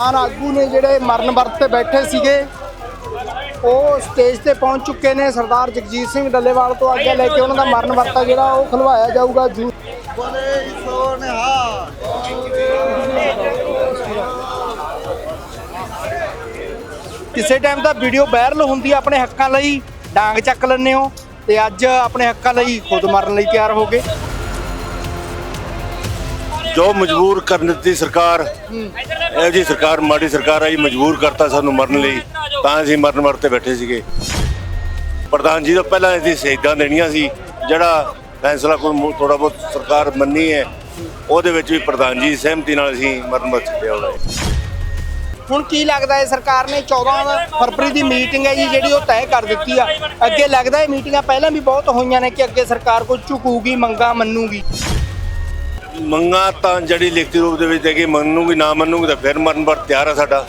ਕਿਸਾਨ ਆਗੂ ਨੇ ਜਿਹੜੇ ਮਰਨ ਵਰਤ ਤੇ ਬੈਠੇ ਸੀਗੇ, ਉਹ ਸਟੇਜ ਤੇ ਪਹੁੰਚ ਚੁੱਕੇ ਨੇ। ਸਰਦਾਰ ਜਗਜੀਤ ਸਿੰਘ ਡੱਲੇਵਾਲ ਤੋਂ ਅੱਗੇ ਲੈ ਕੇ ਉਹਨਾਂ ਦਾ ਮਰਨ ਵਰਤਾ ਜਿਹੜਾ ਉਹ ਖਲਵਾਇਆ ਜਾਊਗਾ। ਜੂ ਕਿਸੇ ਟਾਈਮ ਤਾਂ ਵੀਡੀਓ ਵਾਇਰਲ ਹੁੰਦੀ ਆ ਆਪਣੇ ਹੱਕਾਂ ਲਈ। ਡਾਂਗ ਚੱਕ ਲੈਂਦੇ ਹੋ ਤੇ ਅੱਜ ਆਪਣੇ ਹੱਕਾਂ ਲਈ ਖੁਦ ਮਰਨ ਲਈ ਤਿਆਰ ਹੋ ਗਏ। ਜੋ ਮਜਬੂਰ ਕਰਨ ਦਿੱਤੀ ਸਰਕਾਰ ਇਹ ਜੀ ਸਰਕਾਰ ਮਾੜੀ ਸਰਕਾਰ ਆਈ ਮਜਬੂਰ ਕਰਤਾ ਸਾਨੂੰ ਮਰਨ ਲਈ ਤਾਂ ਅਸੀਂ ਮਰਨ ਵਰਤੇ ਬੈਠੇ ਸੀਗੇ। ਪ੍ਰਧਾਨ ਜੀ ਤੋਂ ਪਹਿਲਾਂ ਅਸੀਂ ਸ਼ਹੀਦਾਂ ਦੇਣੀਆਂ ਸੀ ਜਿਹੜਾ ਫੈਸਲਾ ਕੋਈ ਥੋੜਾ ਬਹੁਤ ਸਰਕਾਰ ਮੰਨੀ ਹੈ ਉਹਦੇ ਵਿੱਚ ਵੀ ਪ੍ਰਧਾਨ ਜੀ ਸਹਿਮਤੀ ਨਾਲ ਅਸੀਂ ਮਰਨ ਵਰਤ ਛੱਡਿਆ ਹੋਇਆ ਹੈ। ਹੁਣ ਕੀ ਲੱਗਦਾ ਹੈ ਸਰਕਾਰ ਨੇ 14 ਫਰਵਰੀ ਦੀ ਮੀਟਿੰਗ ਹੈ ਜੀ ਜਿਹੜੀ ਉਹ ਤੈਅ ਕਰ ਦਿੱਤੀ ਆ। ਅੱਗੇ ਲੱਗਦਾ ਹੈ ਮੀਟਿੰਗਾਂ ਪਹਿਲਾਂ ਵੀ ਬਹੁਤ ਹੋਈਆਂ ਨੇ ਕਿ ਅੱਗੇ ਸਰਕਾਰ ਕੋਈ ਝੁਕੂਗੀ ਮੰਗਾ ਮੰਨੂਗੀ। ਮੰਗਾ ਤਾਂ ਜਿਹੜੀ ਲਿਖਤੀ ਰੂਪ ਦੇ ਵਿੱਚ ਕੇ ਮੰਨੂਗੀ ਨਾ ਮੰਨੂਗੀ ਤਾਂ ਫਿਰ ਮਰਨ ਵਰਤ ਤਿਆਰ ਆ ਸਾਡਾ।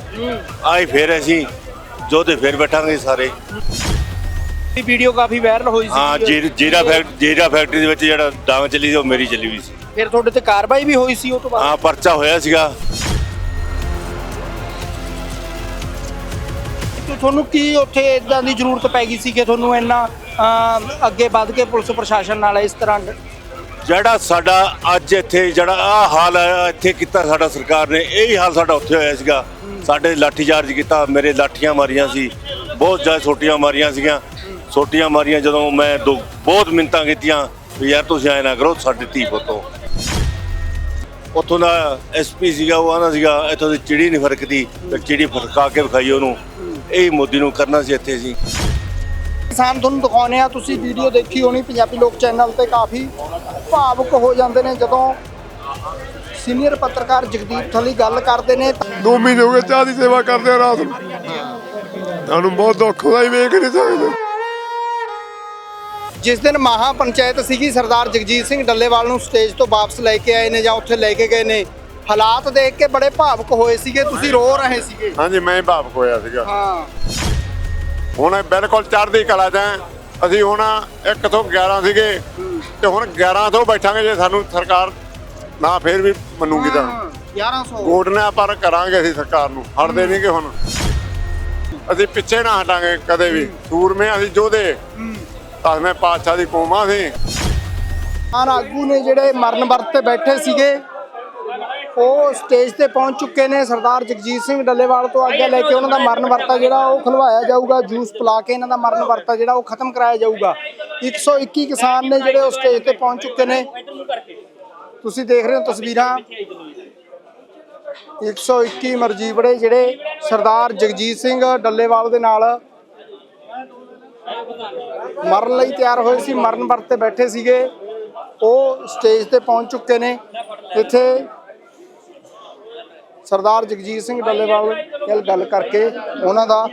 ਆਈ ਫਿਰ ਅਸੀਂ ਜੋ ਤੇ ਫਿਰ ਬੈਠਾਂਗੇ ਸਾਰੇ। ਇਹ ਵੀਡੀਓ ਕਾਫੀ ਵਾਇਰਲ ਹੋਈ ਸੀ। ਹਾਂ ਜੀਰ- ਜੀਰਾ ਫੈਕਟ ਜੀਰਾ ਫੈਕਟਰੀ ਦੇ ਵਿੱਚ ਜਿਹੜਾ ਡਾਂਗ ਚੱਲੀ ਸੀ ਉਹ ਮੇਰੀ ਚੱਲੀ ਹੋਈ ਸੀ। ਫਿਰ ਤੁਹਾਡੇ ਤੇ ਕਾਰਵਾਈ ਵੀ ਹੋਈ ਸੀ ਉਹ ਤੋਂ ਬਾਅਦ? ਹਾਂ ਪਰਚਾ ਹੋਇਆ ਸੀਗਾ। ਤੇ ਤੁਹਾਨੂੰ ਕੀ ਉੱਥੇ ਇਦਾਂ ਦੀ ਜ਼ਰੂਰਤ ਪੈ ਗਈ ਸੀ ਕਿ ਤੁਹਾਨੂੰ ਇੰਨਾ ਅਮ, ਅੱਗੇ ਵੱਧ ਕੇ ਪੁਲਿਸ ਪ੍ਰਸ਼ਾਸਨ ਨਾਲ ਇਸ ਤਰ੍ਹਾਂ ਜਿਹੜਾ ਸਾਡਾ ਅੱਜ ਇੱਥੇ ਜਿਹੜਾ ਆ ਹਾਲ ਇੱਥੇ ਕੀਤਾ ਸਾਡਾ ਸਰਕਾਰ ਨੇ, ਇਹੀ ਹਾਲ ਸਾਡਾ ਉੱਥੇ ਹੋਇਆ ਸੀਗਾ। ਸਾਡੇ ਲਾਠੀ ਚਾਰਜ ਕੀਤਾ, ਮੇਰੇ ਲਾਠੀਆਂ ਮਾਰੀਆਂ ਸੀ, ਬਹੁਤ ਜ਼ਿਆਦਾ ਛੋਟੀਆਂ ਮਾਰੀਆਂ ਸੀਗੀਆਂ। ਛੋਟੀਆਂ ਮਾਰੀਆਂ ਜਦੋਂ ਮੈਂ ਦੋ ਬਹੁਤ ਮਿੰਤਾਂ ਕੀਤੀਆਂ ਵੀ ਯਾਰ ਤੁਸੀਂ ਐ ਨਾ ਕਰੋ, ਸਾਡੀ ਧੀ ਪੁੱਤੋਂ ਉੱਥੋਂ ਦਾ ਐਸਪੀ ਸੀਗਾ, ਉਹ ਆਂਦਾ ਸੀਗਾ, ਇੱਥੋਂ ਦੀ ਚਿੜੀ ਨਹੀਂ ਫਰਕਦੀ, ਤੇ ਚਿੜੀ ਫਰਕਾ ਕੇ ਵਿਖਾਈ ਉਹਨੂੰ। ਇਹ ਮੋਦੀ ਨੂੰ ਕਰਨਾ ਸੀ ਇੱਥੇ ਸੀ ਕਿਸਾਨ ਤੁਹਾਨੂੰ ਦਿਖਾਉਂਦੇ ਆ ਤੁਸੀਂ ਵੀਡੀਓ ਦੇਖੀ ਹੋਣੀ, ਪੰਜਾਬੀ ਲੋਕ ਚੈਨਲ ਤੇ ਕਾਫੀ। ਭਾਵੁਕ ਹੋ ਜਾਂਦੇ ਨੇ ਜਦੋਂ ਸੀਨੀਅਰ ਪੱਤਰਕਾਰ ਜਗਦੀਪ ਥਲੀ ਗੱਲ ਕਰਦੇ ਨੇ। ਦੋ ਮਹੀਨੇ ਹੋ ਗਏ ਚਾਹ ਦੀ ਸੇਵਾ ਕਰਦੇ ਆ ਰਾਤ ਨੂੰ। ਸਾਨੂੰ ਬਹੁਤ ਦੁੱਖ ਹੁੰਦਾ ਹੀ ਵੇਖ ਨਹੀਂ ਸਕਦੇ। ਜਿਸ ਦਿਨ ਮਹਾ ਪੰਚਾਇਤ ਸੀਗੀ ਸਰਦਾਰ ਜਗਜੀਤ ਸਿੰਘ ਡੱਲੇਵਾਲ ਨੂੰ ਸਟੇਜ ਤੋਂ ਵਾਪਸ ਲੈ ਕੇ ਆਏ ਨੇ ਜਾਂ ਉੱਥੇ ਲੈ ਕੇ ਗਏ ਨੇ ਹਾਲਾਤ ਦੇਖ ਕੇ ਬੜੇ ਭਾਵੁਕ ਹੋਏ ਸੀਗੇ। ਤੁਸੀਂ ਰੋ ਰਹੇ ਸੀਗੇ। ਹਾਂਜੀ ਮੈਂ ਭਾਵਕ ਹੋਇਆ ਸੀਗਾ। ਹਾਂ। ਹੁਣ ਬਿਲਕੁਲ ਚੜ੍ਹਦੀ ਕਲਾ ਐਂ। ਅਸੀਂ ਹੁਣ 1 ਤੋਂ 11 ਸੀਗੇ ਤੇ ਹੁਣ 11 ਤੋਂ ਬੈਠਾਂਗੇ ਜੇ ਸਾਨੂੰ ਸਰਕਾਰ ਨਾ ਫੇਰ ਵੀ ਮੰਨੂਗੀ ਤਾਂ। 1100 ਗੋਡਨਾ ਪਰ ਕਰਾਂਗੇ ਅਸੀਂ ਸਰਕਾਰ ਨੂੰ ਹਟਦੇ ਨਹੀਂਗੇ ਹੁਣ। ਅਸੀਂ ਪਿੱਛੇ ਨਾ ਹਟਾਂਗੇ ਕਦੇ ਵੀ ਸੂਰਮੇ ਅਸੀਂ ਜੋਧੇ ਦਸਵੇਂ ਪਾਤਸ਼ਾਹ ਦੀ ਕੌਮਾਂ ਸੀ। ਕਿਸਾਨ ਆਗੂ ਨੇ ਜਿਹੜੇ ਮਰਨ ਵਰਤ ਤੇ ਬੈਠੇ ਸੀਗੇ ਉਹ ਸਟੇਜ ਤੇ ਪਹੁੰਚ ਚੁੱਕੇ ਨੇ ਸਰਦਾਰ ਜਗਜੀਤ ਸਿੰਘ ਡੱਲੇਵਾਲ ਤੋਂ ਅੱਗੇ ਲੈ ਕੇ ਉਹਨਾਂ ਦਾ ਮਰਨ ਵਰਤਾ ਜਿਹੜਾ ਉਹ ਖਲਵਾਇਆ ਜਾਊਗਾ, ਜੂਸ ਪਿਲਾ ਕੇ ਇਹਨਾਂ ਦਾ ਮਰਨ ਵਰਤਾ ਜਿਹੜਾ ਉਹ ਖਤਮ ਕਰਾਇਆ ਜਾਊਗਾ। 121 ਕਿਸਾਨ ਨੇ ਜਿਹੜੇ ਉਹ ਸਟੇਜ ਤੇ ਪਹੁੰਚ ਚੁੱਕੇ ਨੇ। ਤੁਸੀਂ ਦੇਖ ਰਹੇ ਹੋ ਤਸਵੀਰਾਂ। 121 ਮਰਜੀਵੜੇ ਜਿਹੜੇ ਸਰਦਾਰ ਜਗਜੀਤ ਸਿੰਘ ਡੱਲੇਵਾਲ ਦੇ ਨਾਲ ਮਰਨ ਲਈ ਤਿਆਰ ਹੋਏ ਸੀ, ਮਰਨ ਵਰਤੇ ਬੈਠੇ ਸੀਗੇ। ਉਹ ਸਟੇਜ ਤੇ ਪਹੁੰਚ ਚੁੱਕੇ ਨੇ। ਇੱਥੇ ਸਰਦਾਰ ਜਗਜੀਤ ਸਿੰਘ ਡੱਲੇਵਾਲ ਨਾਲ ਗੱਲ ਕਰਕੇ ਉਹਨਾਂ ਦਾ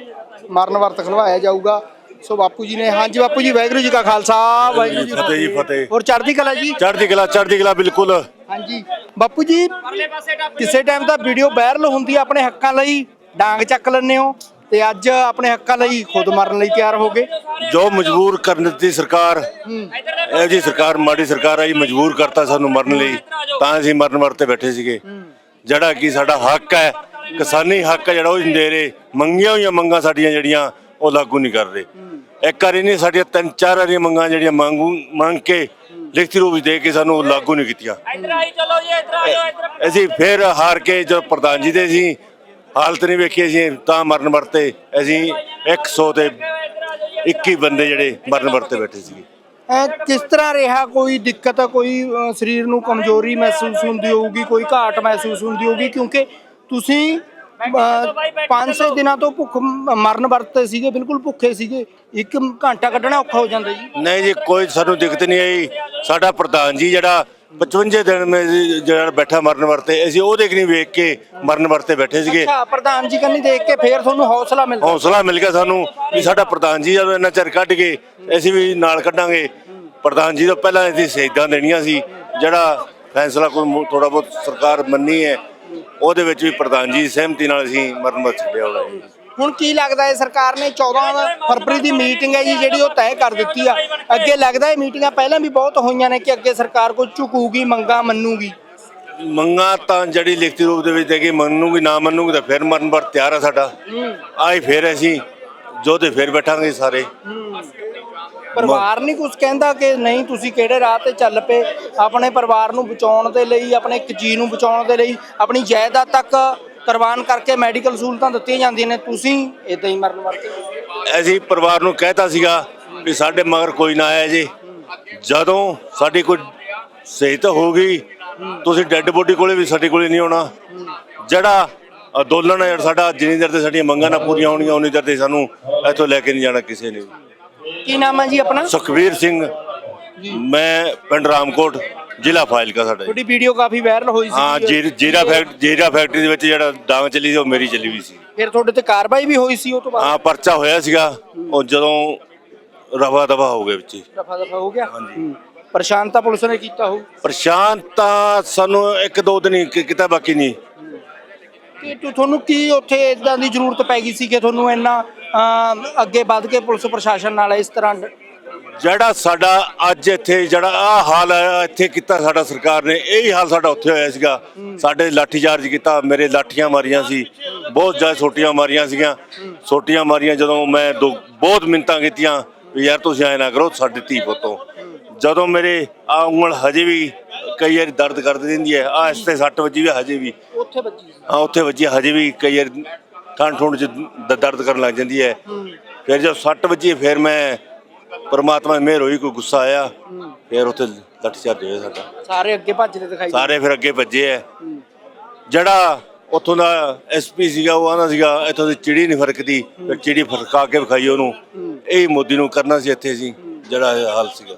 ਮਰਨ ਵਰਤ ਖਲਵਾਇਆ ਜਾਊਗਾ। ਸੋ ਬਾਪੂ ਜੀ ਨੇ ਹਾਂਜੀ ਬਾਪੂ ਜੀ ਵਾਹਿਗੁਰੂ ਜੀ ਕਾ ਖਾਲਸਾ ਵਾਹਿਗੁਰੂ ਜੀ ਫਤਿਹ ਜੀ ਫਤਿਹ। ਹੋਰ ਚੜ੍ਹਦੀ ਕਲਾ ਜੀ? ਚੜ੍ਹਦੀ ਕਲਾ ਚੜ੍ਹਦੀ ਕਲਾ ਬਿਲਕੁਲ। ਹਾਂਜੀ। ਬਾਪੂ ਜੀ ਕਿਸੇ ਟਾਈਮ ਤਾਂ ਵੀਡੀਓ ਵਾਇਰਲ ਹੁੰਦੀ ਆ ਆਪਣੇ ਹੱਕਾਂ ਲਈ ਡਾਂਗ ਚੱਕ ਲੈਂਦੇ ਹੋ ਤੇ ਅੱਜ ਆਪਣੇ ਹੱਕਾਂ ਲਈ ਖੁਦ ਮਰਨ ਲਈ ਤਿਆਰ ਹੋ ਗਏ। ਜੋ ਮਜਬੂਰ ਕਰਨ ਦਿੱਤੀ ਸਰਕਾਰ ਇਹ ਜੀ ਸਰਕਾਰ ਮਾੜੀ ਸਰਕਾਰ ਆਈ ਮਜਬੂਰ ਕਰਤਾ ਸਾਨੂੰ ਮਰਨ ਲਈ। ਤਾਂ ਅਸੀਂ ਮਰਨ ਵਰਤੇ ਬੈਠੇ ਸੀਗੇ। ਜਿਹੜਾ ਕਿ ਸਾਡਾ ਹੱਕ ਹੈ ਕਿਸਾਨੀ ਹੱਕ ਹੈ ਜਿਹੜਾ ਉਹ ਨਹੀਂ ਦੇ ਰਹੇ ਮੰਗੀਆਂ ਹੋਈਆਂ ਮੰਗਾਂ ਸਾਡੀਆਂ ਜਿਹੜੀਆਂ ਉਹ ਲਾਗੂ ਨਹੀਂ ਕਰਦੇ। ਇੱਕ ਵਾਰੀ ਨਹੀਂ ਸਾਡੀਆਂ ਤਿੰਨ ਚਾਰ ਵਾਰੀਆਂ ਮੰਗਾਂ ਜਿਹੜੀਆਂ ਮੰਗੂ ਮੰਗ ਕੇ ਲਿਖਤੀ ਰੂਪ ਵਿੱਚ ਦੇ ਕੇ ਸਾਨੂੰ ਲਾਗੂ ਨਹੀਂ ਕੀਤੀਆਂ। ਇੱਧਰ ਆਈ ਚਲੋ ਜੀ ਇੱਧਰ ਆਇਓ ਇੱਧਰ ਅਸੀਂ ਫਿਰ ਹਾਰ ਕੇ ਜਦ ਪ੍ਰਧਾਨ ਜੀ ਦੇ ਸੀ ਹਾਲਤ ਨਹੀਂ ਵੇਖੀ ਅਸੀਂ ਤਾਂ ਮਰਨ ਵਰਤੇ ਅਸੀਂ 100 ਤੇ 21 ਬੰਦੇ ਜਿਹੜੇ ਮਰਨ ਵਰਤੇ ਬੈਠੇ ਸੀਗੇ। ਅਹ ਕਿਸ ਤਰ੍ਹਾਂ ਰਿਹਾ? ਕੋਈ ਦਿੱਕਤ ਕੋਈ ਸਰੀਰ ਨੂੰ ਕਮਜ਼ੋਰੀ ਮਹਿਸੂਸ ਹੁੰਦੀ ਹੋਊਗੀ ਕੋਈ ਘਾਟ ਮਹਿਸੂਸ ਹੁੰਦੀ ਹੋਊਗੀ? ਕਿਉਂਕਿ ਤੁਸੀਂ 5-6 ਦਿਨਾਂ ਤੋਂ ਭੁੱਖ ਮ- ਮਰਨ ਵਰਤੇ ਸੀਗੇ ਬਿਲਕੁਲ ਭੁੱਖੇ ਸੀਗੇ। ਇੱਕ ਘੰਟਾ ਕੱਢਣਾ ਔਖਾ ਹੋ ਜਾਂਦਾ ਜੀ। ਨਹੀਂ ਜੀ ਕੋਈ ਸਾਨੂੰ ਦਿੱਕਤ ਨਹੀਂ ਆਈ। ਸਾਡਾ ਪ੍ਰਧਾਨ ਜੀ ਜਿਹੜਾ 55 ਦਿਨ ਮੈਂ ਜੀ ਜਿਹੜਾ ਬੈਠਾ ਮਰਨ ਵਰਤੇ ਅਸੀਂ ਉਹ ਦੇਖ ਨਹੀਂ ਵੇਖ ਕੇ ਮਰਨ ਵਰਤੇ ਬੈਠੇ ਸੀਗੇ। ਅੱਛਾ ਪ੍ਰਧਾਨ ਜੀ ਕੰਨੀ ਦੇਖ ਕੇ ਫੇਰ ਤੁਹਾਨੂੰ ਹੌਸਲਾ ਮਿਲਦਾ ਹੌਸਲਾ ਮਿਲ ਗਿਆ ਸਾਨੂੰ ਵੀ ਸਾਡਾ ਪ੍ਰਧਾਨ ਜੀ ਜਦੋਂ ਇੰਨਾ ਚਿਰ ਕੱਢ ਕੇ ਅਸੀਂ ਵੀ ਨਾਲ ਕੱਢਾਂਗੇ। ਪ੍ਰਧਾਨ ਜੀ ਤੋਂ ਪਹਿਲਾਂ ਅਸੀਂ ਸ਼ਹੀਦਾਂ ਦੇਣੀਆਂ ਸੀ ਜਿਹੜਾ ਫੈਸਲਾ ਕੋਈ ਥੋੜਾ ਬਹੁਤ ਸਰਕਾਰ ਮੰਨੀ ਹੈ ਉਹਦੇ ਵਿੱਚ ਵੀ ਪ੍ਰਧਾਨ ਜੀ ਸਹਿਮਤੀ ਨਾਲ ਅਸੀਂ ਮਰਨ ਵਰਤ ਛੱਡਿਆ ਹੋਇਆ ਹੈ। ਹੁਣ ਕੀ ਲੱਗਦਾ ਹੈ ਸਰਕਾਰ ਨੇ 14 ਫਰਵਰੀ ਦੀ ਮੀਟਿੰਗ ਹੈ ਜੀ ਜਿਹੜੀ ਉਹ ਤੈਅ ਕਰ ਦਿੱਤੀ ਆ। ਅੱਗੇ ਲੱਗਦਾ ਹੈ ਮੀਟਿੰਗਾਂ ਪਹਿਲਾਂ ਵੀ ਬਹੁਤ ਹੋਈਆਂ ਨੇ ਕਿ ਅੱਗੇ ਸਰਕਾਰ ਕੋਈ ਝੁਕੂਗੀ ਮੰਗਾ ਮੰਨੂਗੀ? ਮੰਗਾ ਤਾਂ ਜਿਹੜੀ ਲਿਖਤੀ ਰੂਪ ਦੇ ਵਿੱਚ ਦੇ ਕੇ ਮੰਨੂਗੀ ਨਾ ਮੰਨੂਗੀ ਤਾਂ ਫਿਰ ਮਰਨ ਪਰ ਤਿਆਰ ਆ ਸਾਡਾ। ਆਏ ਫਿਰ ਅਸੀਂ ਜੋ ਤੇ ਫਿਰ ਬੈਠਾਂਗੇ ਸਾਰੇ। ਪਰਿਵਾਰ ਨਹੀਂ ਕੁਝ ਕਹਿੰਦਾ ਕਿ ਨਹੀਂ, ਤੁਸੀਂ ਕਿਹੜੇ ਰਾਹ ਤੇ ਚੱਲ ਪਏ? ਆਪਣੇ ਪਰਿਵਾਰ ਨੂੰ ਬਚਾਉਣ ਦੇ ਲਈ, ਆਪਣੇ ਇੱਕ ਜੀ ਨੂੰ ਬਚਾਉਣ ਦੇ ਲਈ, ਆਪਣੀ ਜਾਇਦਾਦ ਤੱਕ ਕੁਰਬਾਨ ਕਰਕੇ ਮੈਡੀਕਲ ਸਹੂਲਤਾਂ ਦਿੱਤੀਆਂ ਜਾਂਦੀਆਂ ਨੇ। ਤੁਸੀਂ ਇਦਾਂ ਹੀ ਮਰਨ ਵਰਤੇ ਅਸੀਂ ਪਰਿਵਾਰ ਨੂੰ ਕਹਿਤਾ ਸੀਗਾ ਵੀ ਸਾਡੇ ਮਗਰ ਕੋਈ ਨਾ ਆਇਆ ਜੀ। ਜਦੋਂ ਸਾਡੀ ਕੋਈ ਸਹੀਤ ਹੋ ਗਈ ਤੁਸੀਂ ਡੈੱਡ ਬੋਡੀ ਕੋਲੇ ਵੀ ਸਾਡੇ ਕੋਲੇ ਨਹੀਂ ਆਉਣਾ। ਜਿਹੜਾ ਅੰਦੋਲਨ ਹੈ, ਸਾਡਾ ਜਿੰਨੀ ਦੇਰ ਤੇ ਸਾਡੀਆਂ ਮੰਗਾਂ ਨਾ ਪੂਰੀਆਂ ਹੋਣਗੀਆਂ, ਉਨੀ ਦੇਰ ਤੇ ਸਾਨੂੰ ਇੱਥੋਂ ਲੈ ਕੇ ਨਹੀਂ ਜਾਣਾ ਕਿਸੇ ਨੇ ਵੀ। ਕੀ ਨਾਮ ਹੈ ਜੀ ਆਪਣਾ? ਸੁਖਵੀਰ ਸਿੰਘ। ਮੈਂ ਪਿੰਡ ਰਾਮਕੋਟ ਜ਼ਿਲ੍ਹਾ ਫਾਜ਼ਿਲਕਾ ਸਾਡਾ। ਜੀ। ਤੁਹਾਡੀ ਵੀਡੀਓ ਕਾਫੀ ਵਾਇਰਲ ਹੋਈ ਸੀ। ਹਾਂ ਜੀਰ- ਜੀਰਾ ਫੈਕਟ ਜੀਰਾ ਫੈਕਟਰੀ ਦੇ ਵਿੱਚ ਜਿਹੜਾ ਡਾਂਗ ਚੱਲੀ ਸੀ ਉਹ ਮੇਰੀ ਚੱਲੀ ਵੀ ਸੀ। ਫਿਰ ਤੁਹਾਡੇ ਤੇ ਕਾਰਵਾਈ ਵੀ ਹੋਈ ਸੀ ਉਹ ਤੋਂ ਬਾਅਦ? ਹਾਂ ਪਰਚਾ ਹੋਇਆ ਸੀਗਾ। ਉਹ ਜਦੋਂ ਰਫਾ ਦਫਾ ਹੋ ਗਏ ਵਿੱਚ ਹੀ। ਦਫਾ ਦਫਾ ਹੋ ਗਿਆ? ਹੂੰ। ਪਰੇਸ਼ਾਨ ਤਾਂ ਪੁਲਿਸ ਨੇ ਕੀਤਾ ਹੋ ਪਰੇਸ਼ਾਨ ਤਾਂ ਸਾਨੂੰ ਇੱਕ ਦੋ ਦਿਨ ਹੀ ਕੀ- ਕੀਤਾ ਬਾਕੀ ਨਹੀਂ। ਕਿ ਤੁ- ਤੁਹਾਨੂੰ ਕੀ ਉੱਥੇ ਇਦਾਂ ਦੀ ਜ਼ਰੂਰਤ ਪੈ ਗਈ ਸੀ ਕਿ ਤੁਹਾਨੂੰ ਇੰਨਾ ਅੱਗੇ ਵੱਧ ਕੇ ਪੁਲਿਸ ਪ੍ਰਸ਼ਾਸਨ ਨਾਲ ਇਸ ਤਰ੍ਹਾਂ ਜਿਹੜਾ ਸਾਡਾ ਅੱਜ ਇੱਥੇ ਜਿਹੜਾ ਆ ਹਾਲ ਇੱਥੇ ਕੀਤਾ ਸਾਡਾ ਸਰਕਾਰ ਨੇ ਇਹੀ ਹਾਲ ਸਾਡਾ ਉੱਥੇ ਹੋਇਆ ਸੀਗਾ। ਸਾਡੇ ਲਾਠੀ ਚਾਰਜ ਕੀਤਾ ਮੇਰੇ ਲਾਠੀਆਂ ਮਾਰੀਆਂ ਸੀ ਬਹੁਤ ਜ਼ਿਆਦਾ ਛੋਟੀਆਂ ਮਾਰੀਆਂ ਸੀਗੀਆਂ। ਛੋਟੀਆਂ ਮਾਰੀਆਂ ਜਦੋਂ ਮੈਂ ਬਹੁਤ ਮਿੰਤਾਂ ਕੀਤੀਆਂ ਵੀ ਯਾਰ ਤੁਸੀਂ ਐ ਨਾ ਕਰੋ ਸਾਡੀ ਧੀ ਪੁੱਤੋਂ ਜਦੋਂ ਮੇਰੇ ਆ ਉਂਗਲ ਹਜੇ ਵੀ ਕਈ ਵਾਰੀ ਦਰਦ ਕਰਦੀ ਰਹਿੰਦੀ ਹੈ ਆ ਇਸ ਤੇ ਸੱਟ ਵੱਜੀ ਵੀ ਹਜੇ ਵੀ। ਉੱਥੇ ਸੀ ਹਾਂ ਉੱਥੇ ਵੱਜੀ ਹਜੇ ਵੀ ਕਈ ਵਾਰ ਠੰਡ ਠੁੰਡ ਚ ਦ- ਦਰਦ ਕਰਨ ਲੱਗ ਜਾਂਦੀ ਹੈ। ਫਿਰ ਜਦ ਸੱਟ ਵੱਜੀ ਫਿਰ ਮੈਂ ਪਰਮਾਤਮਾ ਦੀ ਮਿਹਰ ਹੋਈ ਕੋਈ ਗੁੱਸਾ ਆਇਆ ਫਿਰ ਉੱਥੇ ਲੱਠ ਚਾਰਜ ਹੋਇਆ ਸਾਡਾ। ਸਾਰੇ ਅੱਗੇ ਭੱਜਦੇ ਦਿਖਾਈ ਦੇ- ਸਾਰੇ ਫਿਰ ਅੱਗੇ ਭੱਜੇ ਐ ਜਿਹੜਾ ਉੱਥੋਂ ਦਾ ਐਸਪੀ ਸੀਗਾ ਉਹ ਆਂਦਾ ਸੀਗਾ ਇੱਥੋਂ ਦੀ ਚਿੜੀ ਨਹੀਂ ਫਰਕਦੀ ਫਿਰ ਚਿੜੀ ਫਰਕਾ ਕੇ ਵਿਖਾਈ ਉਹਨੂੰ। ਇਹ ਮੋਦੀ ਨੂੰ ਕਰਨਾ ਸੀ ਇੱਥੇ ਸੀ ਜਿਹੜਾ ਇਹ ਹਾਲ ਸੀਗਾ।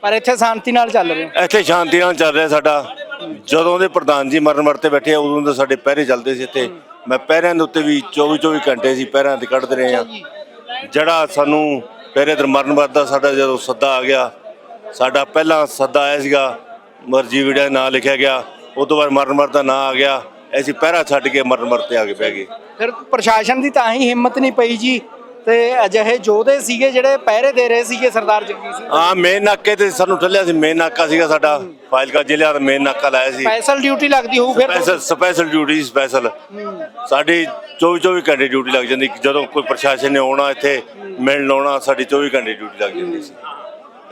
ਪਰ ਇੱਥੇ ਸ਼ਾਂਤੀ ਨਾਲ ਚੱਲ ਰਿਹਾ। ਇੱਥੇ ਸ਼ਾਂਤੀ ਨਾਲ ਚੱਲ ਰਿਹਾ ਸਾਡਾ। ਜਦੋਂ ਦੇ ਪ੍ਰਧਾਨ ਜੀ ਮਰਨ ਮਰਤੇ ਬੈਠੇ ਆ, ਉਦੋਂ ਦੇ ਸਾਡੇ ਪਹਿਰੇ ਚੱਲਦੇ ਸੀ ਇੱਥੇ। ਮੈਂ ਪਹਿਰਿਆਂ ਦੇ ਉੱਤੇ ਵੀ 24 24 ਘੰਟੇ ਸੀ ਪਹਿਰਿਆਂ ਤੇ ਕੱਢਦੇ ਰਹੇ ਆ ਜਿਹੜਾ ਸਾਨੂੰ ਪਹਿਰੇ ਦਰ ਮਰਨ ਮਰਦਾ ਸਾਡਾ ਜਦੋਂ ਸੱਦਾ ਆ ਗਿਆ, ਸਾਡਾ ਪਹਿਲਾ ਸੱਦਾ ਆਇਆ ਸੀਗਾ, ਮਰਜ਼ੀ ਵੀੜਾ ਨਾਂ ਲਿਖਿਆ ਗਿਆ ਉਸ ਤੋਂ ਬਾਅਦ ਮਰਨ ਦਾ ਨਾਂ ਆ ਗਿਆ, ਅਸੀਂ ਪਹਿਰਾ ਛੱਡ ਕੇ ਮਰਨ ਮਰਤੇ ਆ ਕੇ ਬਹਿ ਗਏ। ਫਿਰ ਪ੍ਰਸ਼ਾਸਨ ਦੀ ਤਾਂ ਹੀ ਹਿੰਮਤ ਨਹੀਂ ਪਈ ਜੀ। ਤੇ ਅਜਿਹੇ ਯੋਧੇ ਸੀਗੇ ਜਿਹੜੇ ਪਹਿਰੇ ਦੇ ਰਹੇ ਸੀਗੇ ਸਰਦਾਰ ਜਗਜੀਤ ਸਿੰਘ ਹਾਂ ਮੇਨ ਨਾਕੇ ਤੇ ਸਾਨੂੰ ਠੱਲਿਆ ਸੀ ਮੇਨ ਨਾਕਾ ਸੀਗਾ ਸਾਡਾ ਫਾਜ਼ਿਲਕਾ ਜ਼ਿਲ੍ਹੇ ਦਾ ਮੇਨ ਨਾਕਾ ਲਾਇਆ ਸੀ। ਸਪੈਸ਼ਲ ਡਿਊਟੀ ਲੱਗਦੀ ਹੋਊ ਫਿਰ ਸਪੈਸ਼ਲ ਸਪੈਸ਼ਲ ਡਿਊਟੀ ਸਪੈਸ਼ਲ ਸਾਡੀ 24 24 ਘੰਟੇ ਡਿਊਟੀ ਲੱਗ ਜਾਂਦੀ ਜਦੋਂ ਕੋਈ ਪ੍ਰਸ਼ਾਸਨ ਨੇ ਆਉਣਾ ਇੱਥੇ ਮਿਲਣ ਆਉਣਾ ਸਾਡੀ 24 ਘੰਟੇ ਡਿਊਟੀ ਲੱਗ ਜਾਂਦੀ ਸੀ।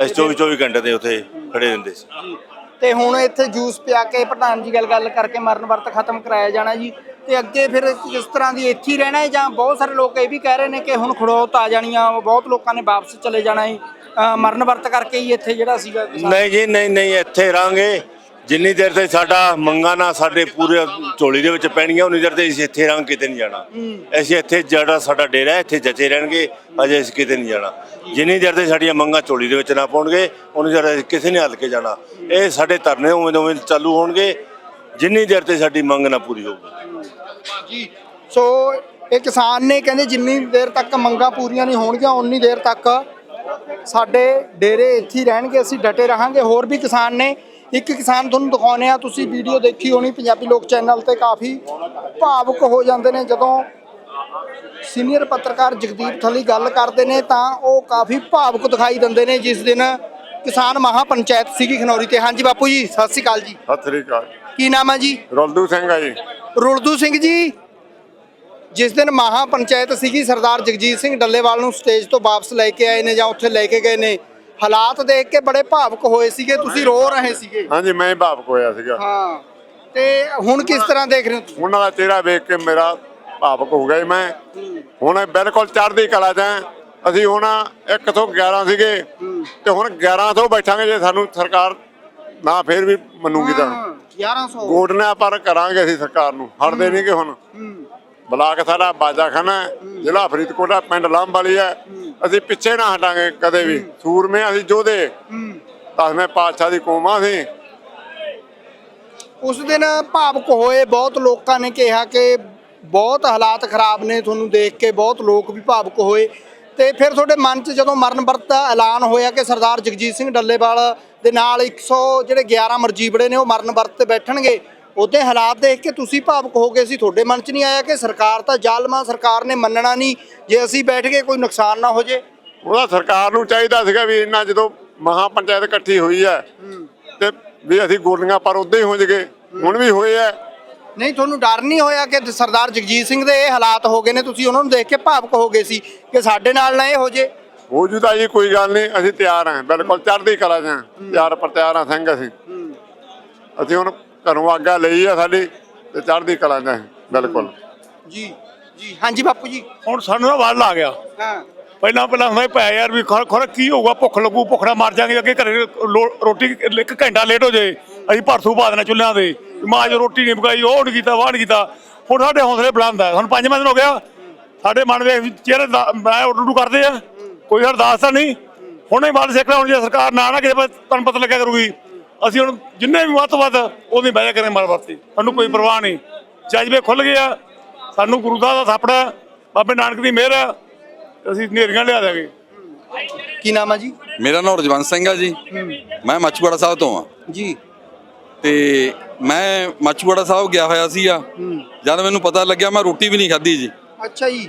ਅਸੀਂ 24 24 ਘੰਟੇ ਦੇ ਉੱਥੇ ਖੜੇ ਰਹਿੰਦੇ ਸੀ। ਤੇ ਹੁਣ ਇੱਥੇ ਜੂਸ ਪਿਆ ਕੇ ਪ੍ਰਧਾਨ ਜੀ ਗੱਲ ਗੱਲ ਕਰਕੇ ਮਰਨ ਵਰਤ ਖਤਮ ਕਰਾਇਆ ਜਾਣਾ ਜੀ। ਤੇ ਅੱਗੇ ਫਿਰ ਕਿਸ ਤਰ੍ਹਾਂ ਦੀ ਇੱਥੇ ਹੀ ਰਹਿਣਾ ਹੈ ਜਾਂ ਬਹੁਤ ਸਾਰੇ ਲੋਕ ਇਹ ਵੀ ਕਹਿ ਰਹੇ ਨੇ ਕਿ ਹੁਣ ਖੜੋਤ ਆ ਜਾਣੀਆਂ ਬਹੁਤ ਲੋਕਾਂ ਨੇ ਵਾਪਸ ਚਲੇ ਜਾਣਾ ਹੈ। ਮਰਨ ਵਰਤ ਕਰਕੇ ਹੀ ਇੱਥੇ ਜਿਹੜਾ ਸੀਗਾ ਨਹੀਂ ਜੀ ਨਹੀਂ ਨਹੀਂ ਇੱਥੇ ਰਾਂਗੇ। ਜਿੰਨੀ ਦੇਰ ਤੇ ਸਾਡਾ ਮੰਗਾ ਨਾ ਸਾਡੇ ਪੂਰੇ ਝੋਲੀ ਦੇ ਵਿੱਚ ਪੈਣੀਆਂ ਉਨੀ ਦੇਰ ਤੇ ਅਸੀਂ ਇੱਥੇ ਰਾਂਗ ਕਿਤੇ ਨਹੀਂ ਜਾਣਾ। ਅਸੀਂ ਇੱਥੇ ਜਿਹੜਾ ਸਾਡਾ ਡੇਰਾ ਇੱਥੇ ਜੱਜੇ ਰਹਿਣਗੇ ਅਜੇ ਅਸੀਂ ਕਿਤੇ ਨਹੀਂ ਜਾਣਾ। ਜਿੰਨੀ ਦੇਰ ਤੇ ਸਾਡੀਆਂ ਮੰਗਾਂ ਝੋਲੀ ਦੇ ਵਿੱਚ ਨਾ ਪਾਉਣਗੇ ਉਨੀ ਦੇਰ ਅਸੀਂ ਕਿਸੇ ਨੇ ਹੱਲ ਕੇ ਜਾਣਾ। ਇਹ ਸਾਡੇ ਧਰਨੇ ਉਵੇਂ ਉਵੇਂ ਚਾਲੂ ਹੋਣਗੇ। ਜਿੰਨੀ ਦੇਰ ਤੇ ਸਾਡੀ ਮੰਗ ਨਾ ਪੂਰੀ ਹੋਊਗੀ। ਜੀ ਸੋ ਇਹ ਕਿਸਾਨ ਨੇ ਕਹਿੰਦੇ ਜਿੰਨੀ ਦੇਰ ਤੱਕ ਮੰਗਾਂ ਪੂਰੀਆਂ ਨਹੀਂ ਹੋਣਗੀਆਂ ਉਨੀ ਦੇਰ ਤੱਕ ਸਾਡੇ ਡੇਰੇ ਇੱਥੇ ਹੀ ਰਹਿਣਗੇ, ਅਸੀਂ ਡਟੇ ਰਹਾਂਗੇ। ਹੋਰ ਵੀ ਕਿਸਾਨ ਨੇ, ਇੱਕ ਕਿਸਾਨ ਤੁਹਾਨੂੰ ਦਿਖਾਉਨੇ ਆ ਤੁਸੀਂ ਵੀਡੀਓ ਦੇਖੀ ਹੋਣੀ, ਪੰਜਾਬੀ ਲੋਕ ਚੈਨਲ ਤੇ ਕਾਫੀ ਭਾਵੁਕ ਹੋ ਜਾਂਦੇ ਨੇ। ਜਦੋਂ ਸੀਨੀਅਰ ਪੱਤਰਕਾਰ ਜਗਦੀਪ ਥਲੀ ਗੱਲ ਕਰਦੇ ਨੇ, ਤਾਂ ਉਹ ਕਾਫੀ ਭਾਵੁਕ ਦਿਖਾਈ ਦਿੰਦੇ ਨੇ, ਜਿਸ ਦਿਨ ਕਿਸਾਨ ਮਹਾ ਪੰਚਾਇਤ ਸੀਗੀ ਖਨੌਰੀ ਤੇ। ਹਾਂਜੀ ਬਾਪੂ ਜੀ, ਸਤਿ ਸ਼੍ਰੀ ਅਕਾਲ ਜੀ। ਸਤਿ ਸ੍ਰੀ ਅਕਾਲ। ਕੀ ਨਾਮ ਹੈ ਜੀ? ਰਲਦੂ ਸਿੰਘ ਆ ਜੀ। ਰੁਲਦੂ ਸਿੰਘ ਜੀ ਜਿਸ ਦਿਨ ਮਹਾ ਪੰਚਾਇਤ ਸੀਗੀ ਸਰਦਾਰ ਜਗਜੀਤ ਸਿੰਘ ਡੱਲੇਵਾਲ ਨੂੰ ਸਟੇਜ ਤੋਂ ਵਾਪਸ ਲੈ ਕੇ ਆਏ ਨੇ ਜਾਂ ਉੱਥੇ ਲੈ ਕੇ ਗਏ ਨੇ ਹਾਲਾਤ ਦੇਖ ਕੇ ਬੜੇ ਭਾਵੁਕ ਹੋਏ ਸੀਗੇ ਤੁਸੀਂ ਰੋ ਰਹੇ ਸੀਗੇ। ਹਾਂਜੀ ਮੈਂ ਭਾਵਕ ਹੋਇਆ ਸੀਗਾ। ਹਾਂ ਤੇ ਹੁਣ ਕਿਸ ਤਰ੍ਹਾਂ ਦੇਖ ਰਹੇ ਹੋ ਤੁਸੀਂ? ਉਹਨਾਂ ਦਾ ਚਿਹਰਾ ਵੇਖ ਕੇ ਮੇਰਾ ਭਾਵਕ ਹੋ ਗਿਆ ਜੀ ਮੈਂ। ਹੁਣ ਬਿਲਕੁਲ ਚੜ੍ਹਦੀ ਕਲਾ 'ਚ। ਅਸੀਂ ਹੁਣ 111 ਸੀਗੇ ਤੇ ਹੁਣ 1100 ਬੈਠਾਂਗੇ ਜੇ ਸਾਨੂੰ ਸਰਕਾਰ ਨਾ ਫੇਰ ਵੀ ਮੰਨੂਗੀ ਤਾਂ। ਹਾਂ, 1100 ਗੋਡਨਾ ਪਰ ਕਰਾਂਗੇ ਅਸੀਂ ਸਰਕਾਰ ਨੂੰ। ਹਟਦੇ ਨਹੀਂ ਕਿ ਹੁਣ। ਬਲਾਕ ਸਾਡਾ ਬਾਜਾਖਾਨਾ ਜ਼ਿਲ੍ਹਾ ਫਰੀਦਕੋਟ ਹੈ ਪਿੰਡ ਲੰਬ ਵਾਲੀ ਹੈ। ਅਸੀਂ ਪਿੱਛੇ ਨਾ ਹਟਾਂਗੇ ਕਦੇ ਵੀ। ਸੂਰਮੇ ਅਸੀਂ ਜੋਧੇ ਦਸਵੇਂ ਪਾਤਸ਼ਾਹ ਦੀ ਕੌਮ ਆ ਅਸੀਂ। ਉਸ ਦਿਨ ਭਾਵੁਕ ਹੋਏ ਬਹੁਤ ਲੋਕਾਂ ਨੇ ਕਿਹਾ ਕਿ ਬਹੁਤ ਹਾਲਾਤ ਖਰਾਬ ਨੇ। ਤੁਹਾਨੂੰ ਦੇਖ ਕੇ ਬਹੁਤ ਲੋਕ ਵੀ ਭਾਵੁਕ ਹੋਏ। ਤੇ ਫਿਰ ਤੁਹਾਡੇ ਮਨ 'ਚ ਜਦੋਂ ਮਰਨ ਵਰਤ ਦਾ ਐਲਾਨ ਹੋਇਆ ਕਿ ਸਰਦਾਰ ਜਗਜੀਤ ਸਿੰਘ ਡੱਲੇਵਾਲ ਦੇ ਨਾਲ 100 ਜਿਹੜੇ 11 ਮਰਜੀਬੜੇ ਨੇ ਉਹ ਮਰਨ ਵਰਤ ਤੇ ਬੈਠਣਗੇ ਉਹਦੇ ਹਾਲਾਤ ਦੇਖ ਕੇ ਤੁਸੀਂ ਭਾਵੁਕ ਹੋ ਗਏ ਸੀ? ਤੁਹਾਡੇ ਮਨ 'ਚ ਨਹੀਂ ਆਇਆ ਕਿ ਸਰਕਾਰ ਤਾਂ ਜ਼ਾਲਮਾ ਸਰਕਾਰ ਨੇ ਮੰਨਣਾ ਨਹੀਂ ਜੇ ਅਸੀਂ ਬੈਠ ਕੇ ਕੋਈ ਨੁਕਸਾਨ ਨਾ ਹੋ ਜੇ? ਉਹਦਾ ਸਰਕਾਰ ਨੂੰ ਚਾਹੀਦਾ ਸੀਗਾ ਵੀ ਇਹਨਾਂ ਜਦੋਂ ਮਹਾ ਪੰਚਾਇਤ ਇਕੱਠੀ ਹੋਈ ਹੈ ਤੇ ਵੀ ਅਸੀਂ ਗੋਲੀਆਂ ਪਰ ਉਦਾਂ ਹੀ ਹੋ ਜਗੇ ਹੁਣ ਵੀ ਹੋਏ ਆ ਨਹੀਂ ਤੁਹਾਨੂੰ ਡਰ ਨਹੀਂ ਹੋਇਆ ਕਿ ਸਰਦਾਰ ਜਗਜੀਤ ਸਿੰਘ ਦੇ ਇਹ ਹਾਲਾਤ ਹੋ ਗਏ ਨੇ? ਤੁਸੀਂ ਉਹਨਾਂ ਨੂੰ ਦੇਖ ਕੇ ਭਾਵਕ ਹੋ ਗਏ ਸੀ ਕਿ ਸਾਡੇ ਨਾਲ ਨਾ ਇਹ ਹੋ ਜੇ? ਹੋ ਜੂ ਤਾਂ ਜੀ ਕੋਈ ਗੱਲ ਨਹੀਂ ਅਸੀਂ ਤਿਆਰ ਹਾਂ ਬਿਲਕੁਲ ਚੜ੍ਹਦੀ ਕਲਾ ਚ ਹਾਂ ਤਿਆਰ ਪਰ ਤਿਆਰ ਹਾਂ ਸਿੰਘ ਅਸੀਂ। ਅਸੀਂ ਹੁਣ ਘਰੋਂ ਆਗਿਆ ਲਈ ਆ ਸਾਡੀ ਤੇ ਚੜ੍ਹਦੀ ਕਲਾ ਚ ਹਾਂ ਬਿਲਕੁਲ। ਜੀ ਜੀ ਹਾਂਜੀ ਬਾਪੂ ਜੀ। ਹੁਣ ਸਾਨੂੰ ਨਾ ਵੱਲ ਆ ਗਿਆ। ਹਾਂ। ਪਹਿਲਾਂ ਪਹਿਲਾਂ ਹੁੰਦਾ ਪੈ ਯਾਰ ਵੀ ਖਰ ਖਰ ਕੀ ਹੋਊਗਾ ਭੁੱਖ ਲੱਗੂ ਭੁੱਖੜਾ ਮਰ ਜਾਗੇ ਅੱਗੇ ਘਰੇ ਰੋਟੀ ਇੱਕ ਘੰਟਾ ਲੇਟ ਹੋ ਜਾਏ ਅਸੀਂ ਭਰਸੂ ਪਾ ਦੇਣਾ ਚੁੱਲ੍ਹਿਆਂ ਦੇ ਮਾਂ ਜੋ ਰੋਟੀ ਨਹੀਂ ਪਕਾਈ ਉਹ ਨਹੀਂ ਕੀਤਾ ਵਾਹ ਨਹੀਂ ਕੀਤਾ। ਹੁਣ ਸਾਡੇ ਹੌਸਲੇ ਬੁਲੰਦ ਆ। ਹੁਣ ਪੰਜ ਦਿਨ ਹੋ ਗਿਆ ਸਾਡੇ ਮਨ ਦੇ ਚਿਹਰੇ ਮੈਂ ਉੱਡੂ ਕਰਦੇ ਆ। ਕੋਈ ਅਰਦਾਸ ਤਾਂ ਨਹੀਂ। ਹੁਣੇ ਵੱਲ ਸਿੱਖ ਲਾ ਹੁਣ ਜੇ ਸਰਕਾਰ ਨਾ ਨਾ ਕਿਸੇ ਪਾਸੇ ਤੁਹਾਨੂੰ ਪਤਾ ਲੱਗਿਆ ਕਰੂਗੀ। ਅਸੀਂ ਹੁਣ ਜਿੰਨੇ ਵੀ ਵੱਧ ਤੋਂ ਵੱਧ ਉਹਦੀ ਬਹਿ ਕਰੇ ਮਰ ਵਰਤੀ ਸਾਨੂੰ ਕੋਈ ਪਰਵਾਹ ਨਹੀਂ। ਜਜ਼ਬੇ ਖੁੱਲ ਗਏ ਆ। ਸਾਨੂੰ ਗੁਰੂ ਦਾ ਦਾ ਥਾਪੜਾ ਬਾਬੇ ਨਾਨਕ ਦੀ ਮਿਹਰ ਆ ਅਸੀਂ ਨੇਰੀਆਂ ਲਿਆ ਦਾਂਗੇ ਕੀ ਨਾਮ ਆ ਜੀ? ਮੇਰਾ ਨਾਮ ਰਜਵੰਤ ਸਿੰਘ ਆ ਜੀ। ਮੈਂ ਮੱਛੂਵਾੜਾ ਸਾਹਿਬ ਤੋਂ ਆ। ਜੀ। ਤੇ ਮੈਂ ਮੱਛੂਵਾੜਾ ਸਾਹਿਬ ਗਿਆ ਹੋਇਆ ਸੀ ਆ ਜਦ ਮੈਨੂੰ ਪਤਾ ਲੱਗਿਆ ਮੈਂ ਰੋਟੀ ਵੀ ਨਹੀਂ ਖਾਧੀ ਜੀ। ਅੱਛਾ ਜੀ।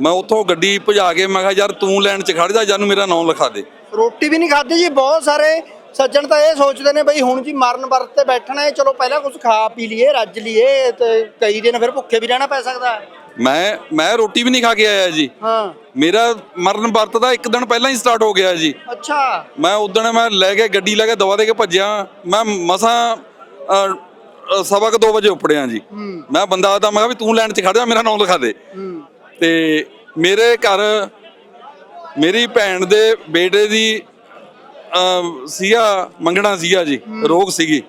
ਮੈਂ ਉੱਥੋਂ ਗੱਡੀ ਭਜਾ ਕੇ ਮੈਂ ਕਿਹਾ ਯਾਰ ਤੂੰ ਲੈਣ 'ਚ ਖੜ ਜਾ ਜਾਨੂੰ ਮੇਰਾ ਨਾਮ ਲਿਖਾ ਦੇ। ਰੋਟੀ ਵੀ ਨਹੀਂ ਖਾਧੀ ਜੀ ਬਹੁਤ ਸਾਰੇ ਸੱਜਣ ਤਾਂ ਇਹ ਸੋਚਦੇ ਨੇ ਬਈ ਹੁਣ ਜੀ ਮਰਨ ਵਰਤ ਤੇ ਬੈਠਣਾ ਹੈ ਚਲੋ ਪਹਿਲਾਂ ਕੁਝ ਖਾ ਪੀ ਲਈਏ ਰੱਜ ਲਈਏ ਤੇ ਕਈ ਦਿਨ ਫਿਰ ਭੁੱਖੇ ਵੀ ਰਹਿਣਾ ਪੈ ਸਕਦਾ। ਹੈ ਮੈਂ ਮੈਂ ਰੋਟੀ ਵੀ ਨਹੀਂ ਖਾ ਕੇ ਆਇਆ ਜੀ। ਹਾਂ। ਮੇਰਾ ਮਰਨ ਵਰਤ ਦਾ ਇੱਕ ਦਿਨ ਪਹਿਲਾਂ ਹੀ ਸਟਾਰਟ ਹੋ ਗਿਆ ਜੀ। ਅੱਛਾ। ਮੈਂ ਉਦੋਂ ਮੈਂ ਲੈ ਕੇ ਗੱਡੀ ਲੈ ਕੇ ਦਵਾ ਦੇ ਕੇ ਭੱਜਿਆ। ਮੈਂ ਮਸਾਂ ਸਵਾ ਕੁ ਦੋ ਵਜੇ ਉੱਪੜਿਆ ਜੀ। ਮੈਂ ਬੰਦਾ ਆਦਾ ਮੈਂ ਕਿਹਾ ਵੀ ਤੂੰ ਲੈਣ 'ਚ ਖੜ ਜਾ ਮੇਰਾ ਨਾਮ ਲਿਖਾ ਦੇ। ਤੇ ਮੇਰੇ ਘਰ ਮੇਰੀ ਭੈਣ ਦੇ ਬੇਟੇ ਦੀ ਸੀਗਾ ਮੰਗਣਾ ਸੀਗਾ ਜੀ। ਰੋਗ ਸੀਗੀ।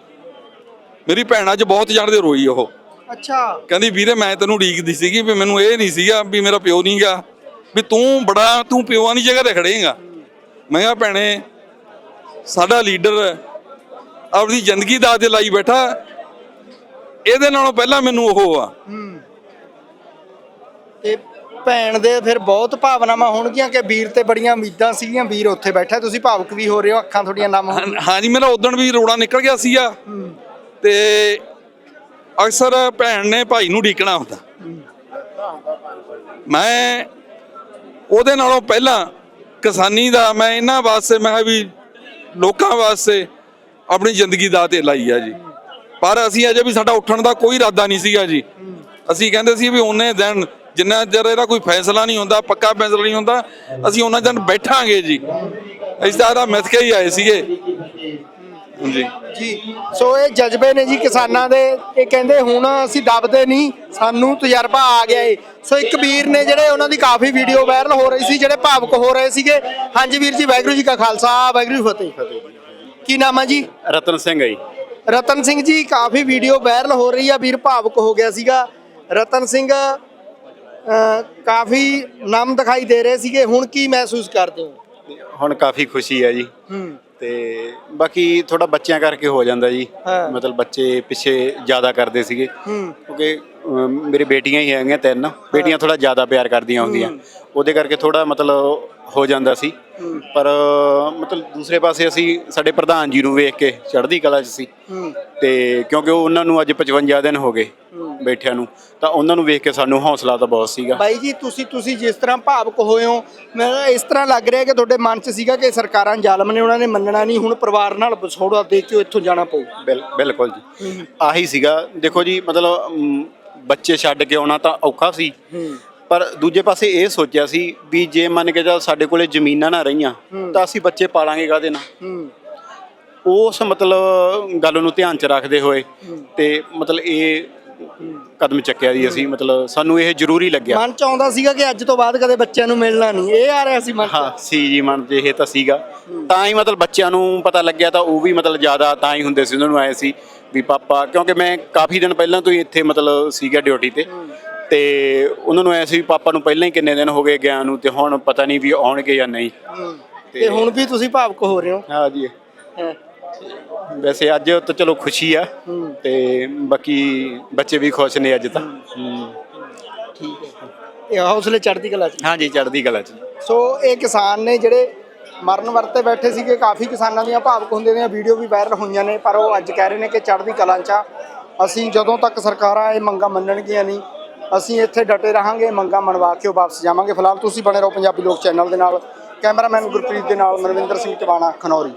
ਮੇਰੀ ਭੈਣ ਅੱਜ ਬਹੁਤ ਜਾਣਦੇ ਰੋਈ ਉਹ। ਅੱਛਾ। ਕਹਿੰਦੀ ਵੀਰੇ ਮੈਂ ਤੈਨੂੰ ਉਡੀਕਦੀ ਸੀਗੀ ਵੀ ਮੈਨੂੰ ਇਹ ਨਹੀਂ ਸੀਗਾ ਵੀ ਮੇਰਾ ਪਿਓ ਨਹੀਂਗਾ ਵੀ ਤੂੰ ਬੜਾ ਤੂੰ ਪਿਓਾਂ ਦੀ ਜਗ੍ਹਾ ਤੇ ਖੜੇਗਾ ਮੈਂ ਕਿਹਾ ਭੈਣੇ ਸਾਡਾ ਲੀਡਰ ਆਪਣੀ ਜ਼ਿੰਦਗੀ ਦਾ ਤੇ ਲਾਈ ਬੈਠਾ ਇਹਦੇ ਨਾਲੋਂ ਪਹਿਲਾਂ ਮੈਨੂੰ ਉਹ ਆ। ਤੇ ਭੈਣ ਦੇ ਫਿਰ ਬਹੁਤ ਭਾਵਨਾਵਾਂ ਹੋਣਗੀਆਂ ਕਿ ਵੀਰ ਤੇ ਬੜੀਆਂ ਉਮੀਦਾਂ ਸੀਗੀਆਂ ਵੀਰ ਉੱਥੇ ਬੈਠਾ ਤੁਸੀਂ ਭਾਵੁਕ ਵੀ ਹੋ ਰਹੇ ਹੋ ਅੱਖਾਂ ਤੁਹਾਡੀਆਂ ਨਮ ਹੋ ਹਾਂ- ਹਾਂਜੀ ਮੇਰਾ ਉਦਣ ਵੀ ਰੋੜਾ ਨਿਕਲ ਗਿਆ ਸੀਗਾ। ਤੇ ਅਕਸਰ ਭੈਣ ਨੇ ਭਾਈ ਨੂੰ ਢੀਕਣਾ ਹੁੰਦਾ। ਮੈਂ ਉਹਦੇ ਨਾਲੋਂ ਪਹਿਲਾਂ ਕਿਸਾਨੀ ਦਾ ਮੈਂ ਇਹਨਾਂ ਵਾਸਤੇ, ਮੈਂ ਵੀ ਲੋਕਾਂ ਵਾਸਤੇ ਆਪਣੀ ਜ਼ਿੰਦਗੀ ਦਾ ਤੇ ਲਾਈ ਆ ਜੀ। ਪਰ ਅਸੀਂ ਅਜੇ ਵੀ ਸਾਡਾ ਉੱਠਣ ਦਾ ਕੋਈ ਇਰਾਦਾ ਨਹੀਂ ਸੀਗਾ ਜੀ। ਅਸੀਂ ਕਹਿੰਦੇ ਸੀ ਵੀ ਉਹਨੇ ਦਿਨ ਜਿੰਨਾ ਚਿਰ ਇਹਦਾ ਕੋਈ ਫੈਸਲਾ ਨਹੀਂ ਹੁੰਦਾ, ਪੱਕਾ ਫੈਸਲਾ ਨਹੀਂ ਹੁੰਦਾ, ਅਸੀਂ ਉਹਨਾਂ ਦਿਨ ਬੈਠਾਂਗੇ ਜੀ। ਅਸੀਂ ਤਾਂ ਇਹਦਾ ਮਿਥ ਕੇ ਹੀ ਆਏ ਸੀਗੇ। ਜੀ। ਜੀ। ਸੋ ਇਹ ਜਜ਼ਬੇ ਨੇ ਜੀ ਕਿਸਾਨਾਂ ਦੇ ਇਹ ਕਹਿੰਦੇ ਹੁਣ ਅਸੀਂ ਦਬਦੇ ਨਹੀਂ ਸਾਨੂੰ ਤਜਰਬਾ ਆ ਗਿਆ ਏ। ਸੋ ਇੱਕ ਵੀਰ ਨੇ ਜਿਹੜੇ ਉਹਨਾਂ ਦੀ ਕਾਫੀ ਵੀਡੀਓ ਵਾਇਰਲ ਹੋ ਰਹੀ ਸੀ ਜਿਹੜੇ ਭਾਵੁਕ ਹੋ ਰਹੇ ਸੀਗੇ। ਹਾਂਜੀ ਵੀਰ ਜੀ ਵਾਹਿਗੁਰੂ ਜੀ ਕਾ ਖਾਲਸਾ ਵਾਹਿਗੁਰੂ ਫਤਿਹ। ਕੀ ਨਾਮ ਆ ਜੀ? ਰਤਨ ਸਿੰਘ ਹੈ ਜੀ। ਰਤਨ ਸਿੰਘ ਜੀ ਕਾਫੀ ਵੀਡੀਓ ਵਾਇਰਲ ਹੋ ਰਹੀ ਆ ਵੀਰ ਭਾਵੁਕ ਹੋ ਗਿਆ ਸੀਗਾ। ਰਤਨ ਸਿੰਘ ਕਾਫੀ ਨਾਮ ਦਿਖਾਈ ਦੇ ਰਹੇ ਸੀਗੇ। ਹੁਣ ਕੀ ਮਹਿਸੂਸ ਕਰਦੇ ਹੋ? ਹੁਣ ਕਾਫੀ ਖੁਸ਼ੀ ਹੈ ਜੀ। ਹੂੰ। ਤੇ ਬਾਕੀ ਥੋੜਾ ਬੱਚਿਆਂ ਕਰਕੇ ਹੋ ਜਾਂਦਾ ਜੀ। ਮਤਲਬ ਬੱਚੇ ਪਿੱਛੇ ਜ਼ਿਆਦਾ ਕਰਦੇ ਸੀਗੇ। ਕਿਉਂਕਿ ਮੇਰੇ ਬੇਟੀਆਂ ਹੀ ਹੈਗੀਆਂ ਤਿੰਨ। ਬੇਟੀਆਂ ਥੋੜਾ ਜ਼ਿਆਦਾ ਪਿਆਰ ਕਰਦੀਆਂ ਹੁੰਦੀਆਂ। ਉਹਦੇ ਕਰਕੇ ਥੋੜਾ ਮਤਲਬ ਹੋ ਜਾਂਦਾ ਸੀ। ਪਰ ਮਤਲਬ ਦੂਸਰੇ ਪਾਸੇ ਅਸੀਂ ਸਾਡੇ ਪ੍ਰਧਾਨ ਜੀ ਨੂੰ ਵੇਖ ਕੇ ਚੜ੍ਹਦੀ ਕਲਾ 'ਚ ਸੀ। ਤੇ ਕਿਉਂਕਿ ਉਹ ਉਹਨਾਂ ਨੂੰ ਅੱਜ 55 ਦਿਨ ਹੋ ਗਏ ਬੈਠਿਆਂ ਨੂੰ ਤਾਂ ਉਹਨਾਂ ਨੂੰ ਵੇਖ ਕੇ ਸਾਨੂੰ ਹੌਸਲਾ ਤਾਂ ਬਹੁਤ ਸੀਗਾ। ਬਾਈ ਜੀ ਤੁਸੀਂ ਤੁਸੀਂ ਜਿਸ ਤਰ੍ਹਾਂ ਭਾਵਕ ਹੋਏ ਹੋ ਮੈਂ ਇਸ ਤਰ੍ਹਾਂ ਲੱਗ ਰਿਹਾ ਕਿ ਤੁਹਾਡੇ ਮਨ 'ਚ ਸੀਗਾ ਕਿ ਸਰਕਾਰਾਂ ਜ਼ਾਲਮ ਨੇ ਉਹਨਾਂ ਨੇ ਮੰਨਣਾ ਨਹੀਂ ਹੁਣ ਪਰਿਵਾਰ ਨਾਲ ਵਿਛੋੜਾ ਦੇ ਕੇ ਇੱਥੋਂ ਜਾਣਾ ਪਊ। ਬਿਲ- ਬਿਲਕੁਲ ਜੀ। ਆਹੀ ਸੀਗਾ। ਦੇਖੋ ਜੀ ਮਤਲਬ ਬੱਚੇ ਛੱਡ ਕੇ ਆਉਣਾ ਤਾਂ ਔਖਾ ਸੀ। ਪਰ ਦੂਜੇ ਪਾਸੇ ਇਹ ਸੋਚਿਆ ਸੀ ਵੀ ਜੇ ਮੰਨ ਕੇ ਚੱਲ ਸਾਡੇ ਕੋਲੇ ਜ਼ਮੀਨਾਂ ਨਾ ਰਹੀਆਂ ਤਾਂ ਅਸੀਂ ਬੱਚੇ ਪਾਲਾਂਗੇ ਕਾਹਦੇ ਨਾਲ? ਉਸ ਮਤਲਬ ਗੱਲ ਨੂੰ ਧਿਆਨ ਚ ਰੱਖਦੇ ਹੋਏ ਤੇ ਮਤਲਬ ਇਹ ਕਦਮ ਚੱਕਿਆ ਜੀ ਅਸੀਂ ਮਤਲਬ ਸਾਨੂੰ ਇਹ ਜ਼ਰੂਰੀ ਲੱਗਿਆ। ਮਨ 'ਚ ਆਉਂਦਾ ਸੀਗਾ ਕਿ ਅੱਜ ਤੋਂ ਬਾਅਦ ਕਦੇ ਬੱਚਿਆਂ ਨੂੰ ਮਿਲਣਾ ਨਹੀਂ। ਇਹ ਆ ਰਿਹਾ ਸੀ ਮਨ 'ਚ। ਹਾਂ ਸੀ ਜੀ ਮਨ ਚ ਇਹ ਤਾਂ ਸੀਗਾ। ਤਾਂ ਹੀ ਮਤਲਬ ਬੱਚਿਆਂ ਨੂੰ ਪਤਾ ਲੱਗਿਆ ਤਾਂ ਉਹ ਵੀ ਮਤਲਬ ਜ਼ਿਆਦਾ ਤਾਂ ਹੀ ਹੁੰਦੇ ਸੀ ਉਹਨਾਂ ਨੂੰ ਆਏ ਸੀ ਵੀ ਪਾਪਾ ਕਿਉਂਕਿ ਮੈਂ ਕਾਫੀ ਦਿਨ ਪਹਿਲਾਂ ਤੋਂ ਹੀ ਇੱਥੇ ਮਤਲਬ ਸੀਗਾ ਡਿਊਟੀ ਤੇ। ਤੇ ਉਹਨਾਂ ਨੂੰ ਐ ਸੀ ਵੀ ਪਾਪਾ ਨੂੰ ਪਹਿਲਾਂ ਹੀ ਕਿੰਨੇ ਦਿਨ ਹੋ ਗਏ ਗਿਆ ਨੂੰ ਤੇ ਹੁਣ ਪਤਾ ਨਹੀਂ ਵੀ ਆਉਣਗੇ ਜਾਂ ਨਹੀਂ। ਤੇ ਹੁਣ ਵੀ ਤੁਸੀਂ ਭਾਵਕ ਹੋ ਰਹੇ ਹੋ? ਹਾਂ ਜੀ। ਹਾਂ। ਵੈਸੇ ਅੱਜ ਤਾਂ ਚਲੋ ਖੁਸ਼ੀ ਆ ਤੇ ਬਾਕੀ ਬੱਚੇ ਵੀ ਖੁਸ਼ ਨੇ ਅੱਜ ਤਾਂ। ਇਹ ਹੌਸਲੇ ਚੜ੍ਹਦੀ ਕਲਾ 'ਚ? ਹਾਂਜੀ ਚੜ੍ਹਦੀ ਕਲਾ ਚ। ਸੋ ਇਹ ਕਿਸਾਨ ਨੇ ਜਿਹੜੇ ਮਰਨ ਵਰਤੇ ਬੈਠੇ ਸੀਗੇ ਕਾਫੀ ਕਿਸਾਨਾਂ ਦੀਆਂ ਭਾਵਕ ਹੁੰਦੇ ਦੀਆਂ ਵੀਡੀਓ ਵੀ ਵਾਇਰਲ ਹੋਈਆਂ ਨੇ ਪਰ ਉਹ ਅੱਜ ਕਹਿ ਰਹੇ ਨੇ ਕਿ ਚੜ੍ਹਦੀ ਕਲਾਂ 'ਚ। ਅਸੀਂ ਜਦੋਂ ਤੱਕ ਸਰਕਾਰਾਂ ਇਹ ਮੰਗਾਂ ਮੰਨਣਗੀਆਂ ਨਹੀਂ ਅਸੀਂ ਇੱਥੇ ਡਟੇ ਰਹਾਂਗੇ, ਮੰਗਾਂ ਮਨਵਾ ਕੇ ਉਹ ਵਾਪਸ ਜਾਵਾਂਗੇ। ਫਿਲਹਾਲ ਤੁਸੀਂ ਬਣੇ ਰਹੋ ਪੰਜਾਬੀ ਲੋਕ ਚੈਨਲ ਦੇ ਨਾਲ। ਕੈਮਰਾਮੈਨ ਗੁਰਪ੍ਰੀਤ ਦੇ ਨਾਲ ਮਨਵਿੰਦਰ ਸਿੰਘ ਟਵਾਣਾ, ਖਨੌਰੀ।